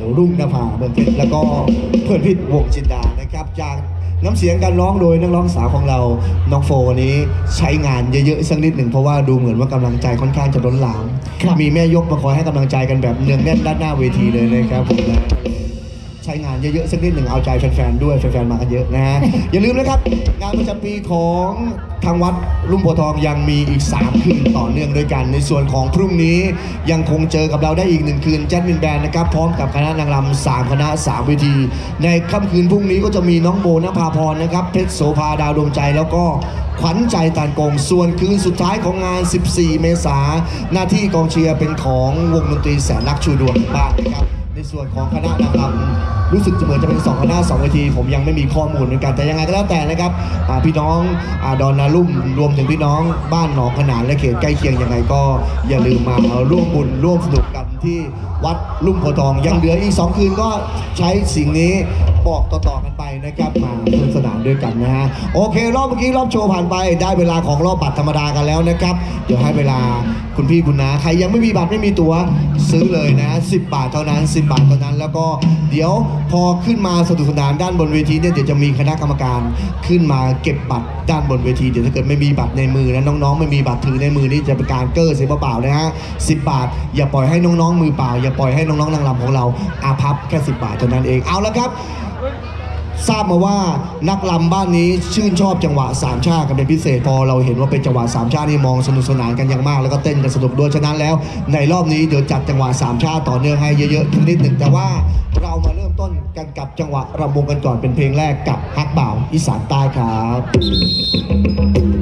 ดาวดวงใจรุ่งนภาเมืองเพชรแล้วก็เพื่อนพิษวงจินดานะครับ จากน้ำเสียงการร้องโดยนักร้องสาวของเราน้องโฟวันนี้ใช้งานเยอะๆสักนิดหนึ่งเพราะว่าดูเหมือนว่ากำลังใจค่อนข้างจะล้นหลาม มีแม่ยกมาคอยให้กำลังใจกันแบบเนืองแน่นด้านหน้าเวทีเลยนะครับผมนะ ใช้งานเยอะๆสักนิดหนึ่งเอาใจแฟนๆด้วยแฟนๆมากันเยอะนะฮะ อย่าลืมนะครับ งานประจำปีของทางวัดลุ่มโพธิ์ทองยังมีอีก 3 คืนต่อเนื่องด้วยกัน ในส่วนของพรุ่งนี้ยังคงเจอกับเราได้อีกหนึ่งคืนแจ๊ดมินแบนนะครับ พร้อมกับคณะนางรำสามคณะสามเวที ในค่ำคืนพรุ่งนี้ก็จะมีน้องโบนภาพรนะครับเพชรโสภาดาวดวงใจแล้วก็ขวัญใจตานกง ส่วนคืนสุดท้ายของงาน 14 เมษาหน้าที่กองเชียร์เป็นของวงดนตรีแสนรักชูดวงบ้านนะครับใน ส่วนของคณะนะครำรู้สึกจะเหมือนจะเป็น2คณะ2เวที ผมยังไม่มีข้อมูลเหมือนกันแต่ยังไงก็แล้วแต่นะครับพี่น้องอดอนนารุ่มรวมถึงพี่น้องบ้านหนองขนานและเขตใกล้เคียงยังไงก็อย่าลืมมาร่วมบุญร่วมสนุกกันที่วัดลุ่มโพทอง ยังเหลืออีก 2 คืนก็ใช้สิ่งนี้ บอกต่อๆกันไปนะครับมาสนุกสนานด้วยกันนะฮะโอเค รอบเมื่อกี้รอบโชว์ผ่านไปได้เวลาของรอบบัตรธรรมดากันแล้วนะครับ เดี๋ยวให้เวลาคุณพี่คุณนาใครยังไม่มีบัตรไม่มีตั๋วซื้อเลยนะ10 บาทเท่านั้น 10 บาทเท่านั้น แล้วก็เดี๋ยวพอขึ้นมาสนุกสนานด้านบนเวทีเนี่ยเดี๋ยวจะมีคณะกรรมการขึ้นมาเก็บบัตรด้านบนเวทีเดี๋ยวถ้าเกิดไม่มีบัตรในมือนะน้องๆ ไม่มีบัตรถือในมือนี่จะเป็นการเก้อเสียเปล่าๆนะฮะ10บาท อย่าปล่อยให้น้องๆมือเปล่า อย่าปล่อยให้น้องๆนางรำของเราอาพับแค่ 10 บาทเท่านั้นเองเอาละครับ ทราบมาว่านักลำบ้านนี้ชื่นชอบจังหวะสามชาติกันเป็นพิเศษพอเราเห็นว่าเป็นจังหวะสามชาตินี่มองสนุกสนานกันอย่างมาก แล้วก็เต้นกันสนุกด้วยฉะนั้นแล้ว ในรอบนี้เดี๋ยวจัดจังหวะสามชาติต่อเนื่องให้เยอะๆทุกนิดหนึ่งแต่ว่าเรามาเริ่มต้นกันกับจังหวะรำวงกันก่อนเป็นเพลงแรกกับฮักบ่าวอีสานใต้ครับ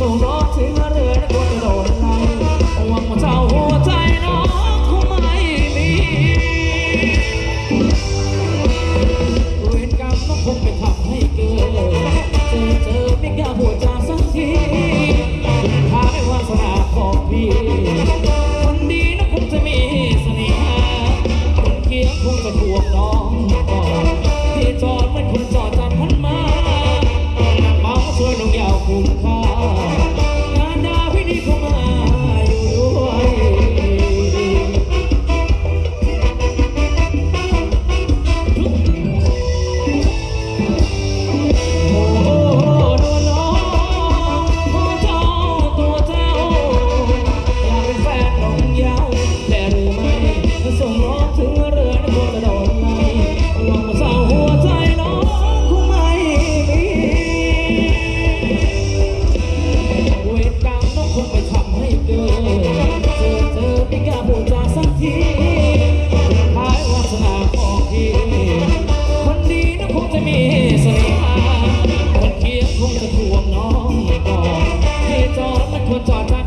Oh. องก่อนที่จอดมันควรจอดจ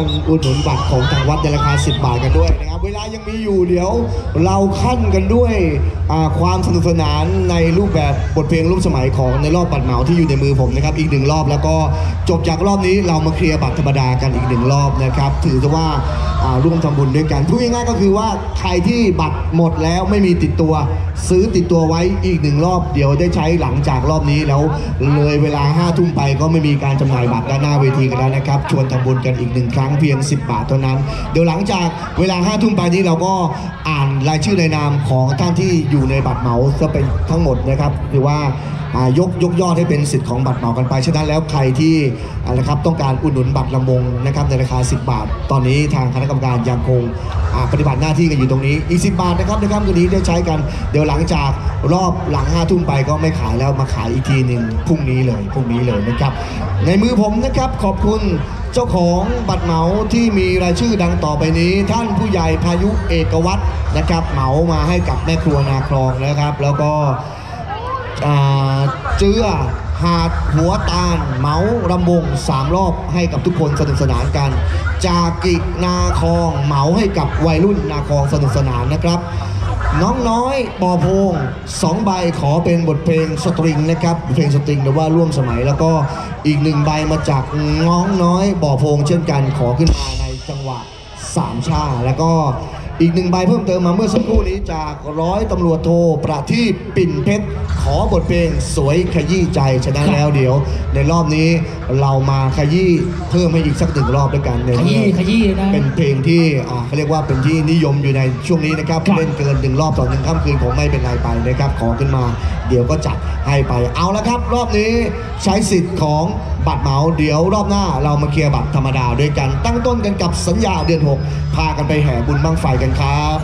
ังอุดหนุนบัตรของทางวัดในราคา 10 บาทกันด้วยนะครับเวลายังมีอยู่เดี๋ยวเราขั้นกันด้วยความสนุกสนานในรูปแบบบทเพลงรูปสมัยของในรอบบัตรเหมาที่อยู่ในมือผมนะครับอีกหนึ่งรอบแล้วก็จบจากรอบนี้เรามาเคลียร์บัตรธรรมดากันอีกหนึ่งรอบนะครับถือว่า ร่วมทำบุญด้วยกันพูดง่ายๆก็คือว่าใครที่บัตรหมดแล้วไม่มีติดตัว ซื้อติดตัวไว้อีกหนึ่งรอบเดี๋ยวได้ใช้หลังจากรอบนี้แล้ว เลยเวลา5้าทุ่มไปก็ไม่มีการจำหน่ายบัตรด้านหน้าเวทีกันแล้วนะครับชวนทำบุญกันอีกหนึ่งครั้งเพียง 10 บาทเท่านั้น เดี๋ยวหลังจากเวลา5้าทุ่มไปนี้เราก็อ่านรายชื่อในนามของท่านที่อยู่ในบัตรเหมาจะเป็นทั้งหมดนะครับหรือว่า ยกยกยอดให้เป็นสิทธิ์ของบัตรเหมากันไป ฉะนั้นแล้วใครที่อ่านะครับต้องการอุดหนุนบัตรลำวงนะครับในราคา 10 บาท ตอนนี้ทางคณะกรรมการยังคงปฏิบัติหน้าที่กันอยู่ตรงนี้ อีก 10 บาทนะครับในค่ำคืนนี้ได้ใช้กัน เดี๋ยวหลังจากรอบหลัง5ทุ่มไปก็ไม่ขายแล้วมาขายอีกทีหนึ่งพรุ่งนี้เลยพรุ่งนี้เลยนะครับ ในมือผมนะครับขอบคุณเจ้าของบัตรเหมาที่มีรายชื่อดังต่อไปนี้ ท่านผู้ใหญ่พายุเอกวัตรนะครับเหมามาให้กับแม่ครัวนาครองนะครับ แล้วก็ เจือหาดหัวตาลเมารำวงสามรอบให้กับทุกคนสนุกสนานกัน จากกินาคองเหมาให้กับวัยรุ่นนาคองสนุกสนานนะครับ น้องน้อยปอพงสองใบขอเป็นบทเพลงสตริงนะครับเพลงสตริงหรือว่าร่วมสมัยแล้วก็อีกหนึ่งใบมาจากน้องน้อยบ่อพงเช่นกันขอขึ้นมาในจังหวะสามชาแล้วก็ อีกหนึ่งใบเพิ่มเติมมาเมื่อสักครู่นี้จากร้อยตำรวจโทประทีปปิ่นเพชร ขอบทเพลงสวยขยี้ใจฉะนั้นแล้วเดี๋ยว ในรอบนี้เรามาขยี้เพิ่มให้อีกสักหนึ่งรอบด้วยกันในขยี้ขยี้นะเป็นเพลงที่อ่าเขาเรียกว่าเป็นที่นิยมอยู่ในช่วงนี้นะครับครับเล่นเกินหนึ่งรอบต่อหนึ่งค่ำคืนคงไม่เป็นไรไปนะครับขอขึ้นมา เดี๋ยวก็จัดให้ไปเอาละครับ รอบนี้ใช้สิทธิ์ของบัตรเหมาเดี๋ยวรอบหน้าเรามาเคลียร์บัตรธรรมดาด้วยกัน ตั้งต้นกันกับสัญญาเดือน 6 พากันไปแห่บุญบั้งไฟกันครับ